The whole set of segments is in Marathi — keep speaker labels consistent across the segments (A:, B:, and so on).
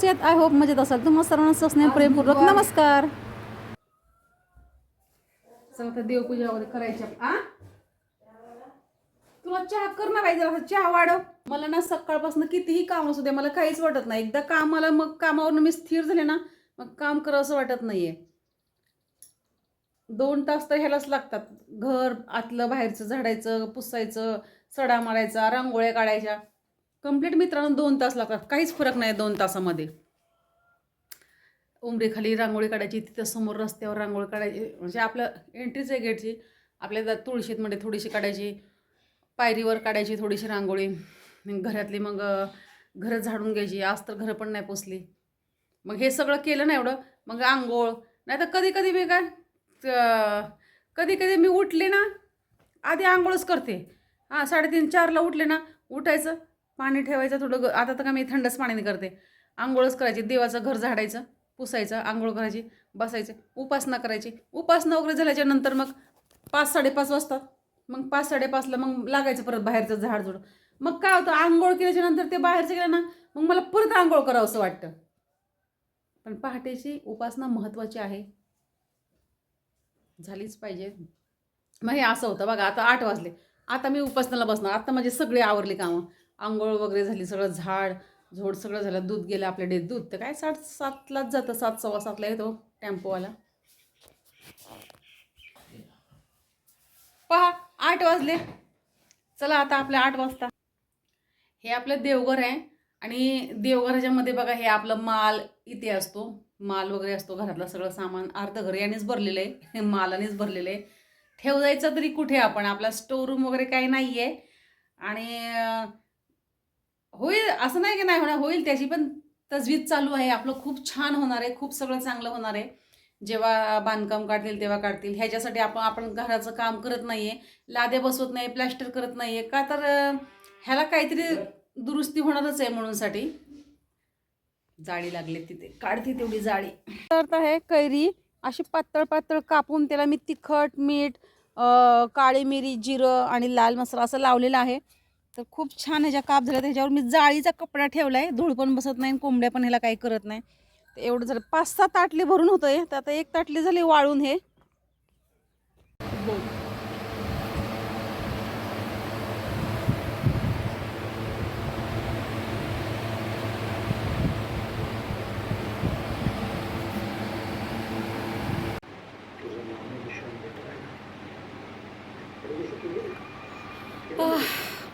A: कसे आहेत आय होप मजेत असाल. तुम्हाला सर्वांना सस्ने प्रेमपूर्वक नमस्कार. तर देवपूजा वगैरे करायची आप- आ? तुला चहा कर ना पाहिजे जरा चहा वाढव. मला ना सकाळपासून कितीही काम असू दे मला काहीच वाटत नाही. एकदा कामाला मग कामावरून मी स्थिर झाले ना मग काम करावं असं वाटत नाहीये. दोन तास तर ह्यालाच लागतात. घर आतलं बाहेरचं झाडायचं पुसायचं सडा मारायचा रांगोळ्या काढायच्या. कंप्लीट मित्रांनो दोन तास लागतात. काहीच फरक नाही दोन तासामध्ये. उमरेखाली रांगोळी काढायची तिथं समोर रस्त्यावर रांगोळी काढायची. म्हणजे आपलं एंट्रीच आहे गेटची आपल्या तुळशीतमध्ये थोडीशी काढायची पायरीवर काढायची थोडीशी रांगोळी. घरातली मग घरं झाडून घ्यायची. आज तर घरं पण नाही पोचली मग हे सगळं केलं ना एवढं मग आंघोळ. नाही तर कधी कधी मी काय कधी कधी मी उठले ना आधी आंघोळच करते. हां साडेतीन चारला उठले ना उठायचं. पाणी ठेवायचं थोडं ग- आता तर का मी थंडच पाण्याने करते. आंघोळच करायची देवाचं घर झाडायचं पुसायचं आंघोळ करायची बसायचं उपासना करायची. उपासना वगैरे झाल्याच्यानंतर मग पाच साडेपाच वाजतात मग पाच साडेपाचला मग लागायचं परत बाहेरचं झाडझुड मग काय होतं आंघोळ केल्याच्यानंतर ते बाहेरचं गेलं ना मग मला परत आंघोळ करावं असं वाटतं. पण पहाटेची उपासना महत्त्वाची आहे. झालीच पाहिजे. मग हे असं होतं बघा आता आठ वाजले. आता मी उपासनाला बसणार. आता माझे सगळे आवरले कामं. आंघोळ वगैरे झाली सगळं झाड झोड सगळं झालं दूध गेलं आपल्याकडे दूध तर काय सात सातलाच जातं सात सव्वा सातला येतो टेम्पोवाला. पहा आठ वाजले. चला आता आपल्या आठ वाजता. हे आपलं देवघर आहे आणि देवघराच्या मध्ये बघा हे आपलं माल इथे असतो. माल वगैरे असतो घरातलं सगळं सामान. अर्ध घर यानेच भरलेलं आहे. मालानेच भरलेलं आहे. ठेव जायचं तरी कुठे आपण? आपला स्टोर रूम वगैरे काही नाही आहे आणि होईल असं नाही की नाही होणार होईल त्याची पण तजवीज चालू आहे. आपलं खूप छान होणार आहे खूप सगळं चांगलं होणार आहे. जेव्हा बांधकाम काढतील तेव्हा काढतील. ह्याच्यासाठी आपण आपण घराचं काम करत नाही आहे लादे बसवत नाही प्लॅस्टर करत नाही आहे का तर ह्याला काहीतरी दुरुस्ती होणारच आहे म्हणूनसाठी जाळी लागली तिथे. काढते तेवढी जाळी. तर आहे कैरी अशी पातळ पातळ कापून त्याला मी तिखट मीठ काळी मिरी जिरं आणि लाल मसाला असं लावलेलं आहे. तर खूप छान ह्याच्या काप झाला त्याच्यावर मी जाळीचा कपडा ठेवला आहे धूळ पण बसत नाही आणि कोंबड्या पण ह्याला काही करत नाही. तर एवढं झालं. पाच सहा ताटली भरून होतं आहे तर आता एक ताटली झाली वाळून हे आह,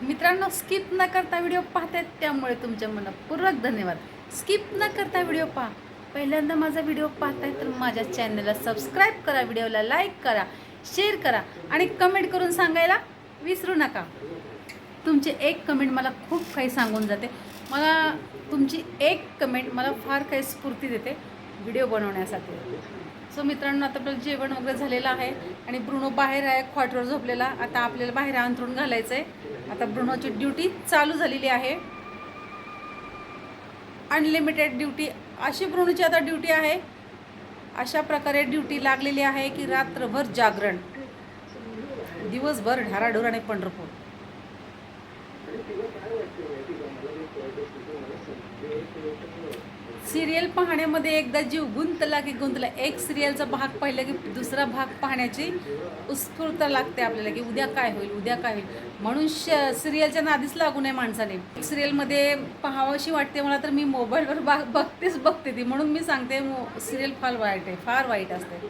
A: मित्रांनो स्किप न करता व्हिडिओ पाहतायत त्यामुळे तुमच्या मनपूर्वक धन्यवाद. स्किप न करता व्हिडिओ पहा. पहिल्यांदा माझा व्हिडिओ पाहताय तर माझ्या चॅनलला सबस्क्राईब करा व्हिडिओला लाईक करा शेअर करा आणि कमेंट करून सांगायला विसरू नका. तुमची एक कमेंट मला खूप काही सांगून जाते. मला तुमची एक कमेंट मला फार काही स्फूर्ती देते व्हिडिओ बनवण्यासाठी. सो मित्रांनो आता आपलं जेवण वगैरे झालेलं आहे आणि ब्रुनो बाहेर आहे क्वाटरवर झोपलेला. आता आपल्याला बाहेर अंथरून घालायचं आहे आता ब्रुनोची ड्युटी चालू झालेली आहे. अनलिमिटेड ड्युटी अशी ब्रुनोची आता ड्युटी आहे. अशा प्रकारे ड्युटी लागलेली आहे की रात्रभर जागरण. दिवसभर ढाराढोर आणि पंढरपूर. सिरियल पाहण्यामध्ये एकदा जीव गुंतला की गुंतला. एक सिरियलचा भाग पाहिला की दुसरा भाग पाहण्याची उत्स्फूर्तता लागते आपल्याला की उद्या काय होईल उद्या काय होईल. म्हणून श सिरियलच्या नादीच लागू नये माणसाने. सिरियलमध्ये पाहावशी वाटते मला तर मी मोबाईलवर बा बघतेच बघते ती. म्हणून मी सांगते मो सिरियल फार वाईट आहे फार वाईट असते.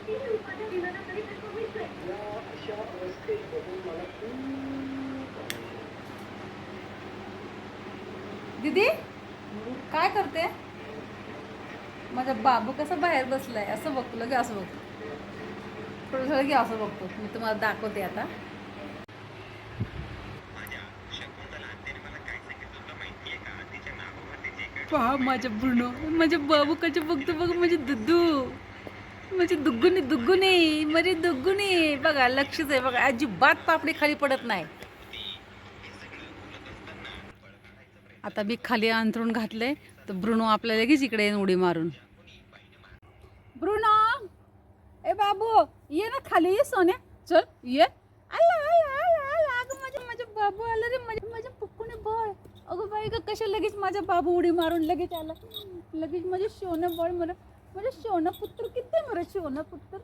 A: दीदी काय करते? माझा बाबू कसा बाहेर बसलाय असं बघतो लगे असं बघतो थोडं की असं बघतो. मी तुम्हाला दाखवते आता. पहा माझ्या ब्रुनो माझ्या बाबू कसे बघतो बघ माझे दुद्दू माझे दुग्गुनी दुग्गुनी माझे दुग्गुनी. बघा लक्षच आहे बघा अजिबात पापडी खाली पडत नाही. आता मी खाली अंथरून घातलंय तर ब्रुनो आपल्या लगेच इकडे येईन उडी मारून ब्रुनो ए बाबू ये ना खाली ये सोन्या. चल ये. आला आला आला आला. अगं माझ्या माझ्या बाबू आला रे. माझ्या माझ्या पुक्कूने बळ. अगं बाई का कशा लगेच माझ्या बाबू उडी मारून लगेच आला. लगेच माझे शोनं बळ मला. माझे शोनं पुत्र किती मला शोनं पुत्र.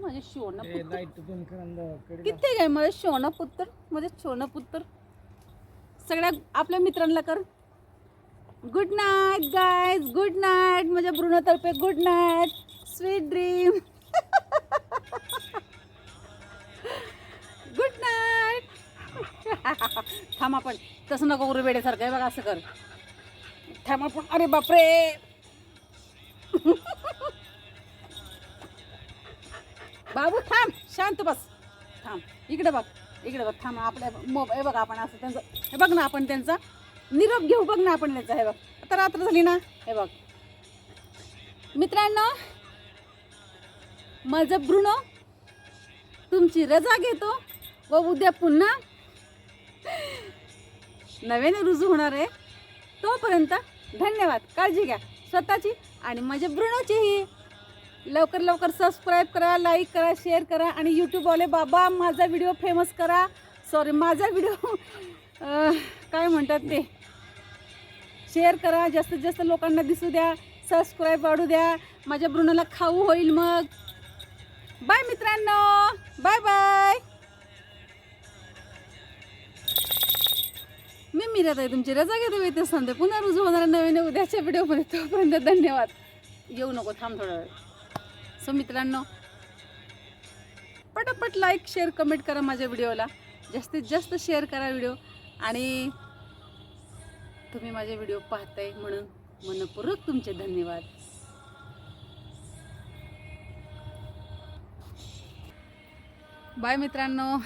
A: माझे शोनं पुत्र. किती काय? माझे शोनं पुत्र माझे शोनं पुत्र. सगळ्या आपल्या मित्रांना कर. Good night guys good night माझ्या बृणातर्फे good night sweet dream good night थांब आपण. तसं नको करू वेड्यासारखं. आहे बघा असं कर. थांब आपण. अरे बापरे. बाबू थांब. शांत बस. थांब. इकडे बघ. इकडे बघ. थांब. आपल्या मोबाईल बघ आपण असं त्यांचं हे बघ ना आपण त्यांचा. निरोप घेऊ. बघ ना आपण त्यांचा. हे बघ. आता रात्र झाली ना. हे बघ. मित्रांनो माझं ब्रुणो तुमची रजा घेतो व उद्या पुन्हा नव्याने रुजू होणार आहे. तोपर्यंत धन्यवाद. काळजी घ्या. स्वतःची आणि माझ्या ब्रुणोचीही लवकर लवकर सबस्क्राईब करा लाईक करा शेअर करा आणि यूट्यूबवाले बाबा माझा व्हिडिओ फेमस करा. सॉरी माझा व्हिडिओ काय म्हणतात ते? शेअर करा. जास्तीत जास्त लोकांना दिसू द्या. सबस्क्राईब वाढू द्या. माझ्या ब्रुनोला खाऊ होईल मग. बाय मित्रांनो. Bye bye. मी मिरत आहे तुमची रजा घेतो येते सांगते पुन्हा रुजू होणार नवीन उद्याच्या व्हिडिओमध्ये तोपर्यंत धन्यवाद. येऊ नको थांब थोडा वेळ. सो मित्रांनो पटापट लाईक शेअर कमेंट करा माझ्या व्हिडिओला. जास्तीत जास्त शेअर करा व्हिडिओ. आणि तुम्ही माझे व्हिडिओ पाहताय म्हणून मनपूर्वक तुमचे धन्यवाद. बाय मित्रांनो.